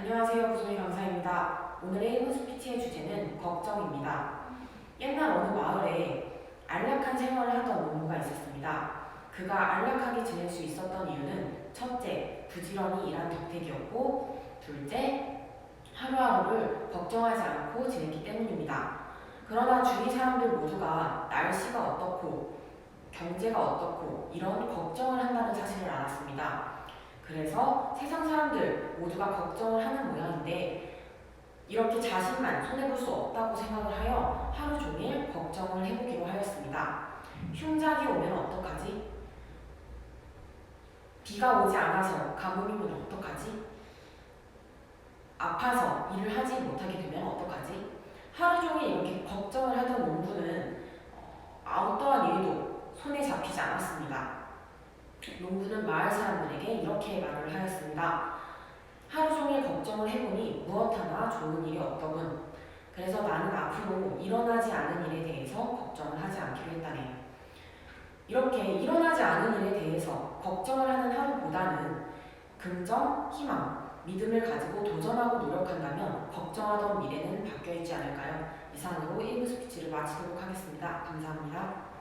안녕하세요. 구소희 강사입니다. 오늘의 1분 스피치의 주제는 걱정입니다. 옛날 어느 마을에 안락한 생활을 하던 농부가 있었습니다. 그가 안락하게 지낼 수 있었던 이유는 첫째, 부지런히 일한 덕택이었고 둘째, 하루하루를 걱정하지 않고 지냈기 때문입니다. 그러나 주위 사람들 모두가 날씨가 어떻고 경제가 어떻고 이런 걱정을 한다는 사실을 알았습니다. 그래서 세상 사람들 모두가 걱정을 하는 모양인데 이렇게 자신만 손해볼 수 없다고 생각을 하여 하루 종일 걱정을 해보기로 하였습니다. 흉작이 오면 어떡하지? 비가 오지 않아서 가뭄이면 어떡하지? 아파서 일을 하지 못하게 되면 어떡하지? 하루 종일 이렇게 걱정을 하던 농부는 어, 어떠한 일도 손에 잡히지 않았습니다. 농부는 마을 사람들에게 이렇게 말을 하였습니다. 하루 종일 걱정을 해보니 무엇 하나 좋은 일이 없더군. 그래서 나는 앞으로 일어나지 않은 일에 대해서 걱정을 하지 않기로 했다네. 이렇게 일어나지 않은 일에 대해서 걱정을 하는 하루보다는 긍정, 희망, 믿음을 가지고 도전하고 노력한다면 걱정하던 미래는 바뀌어 있지 않을까요? 이상으로 1부 스피치를 마치도록 하겠습니다. 감사합니다.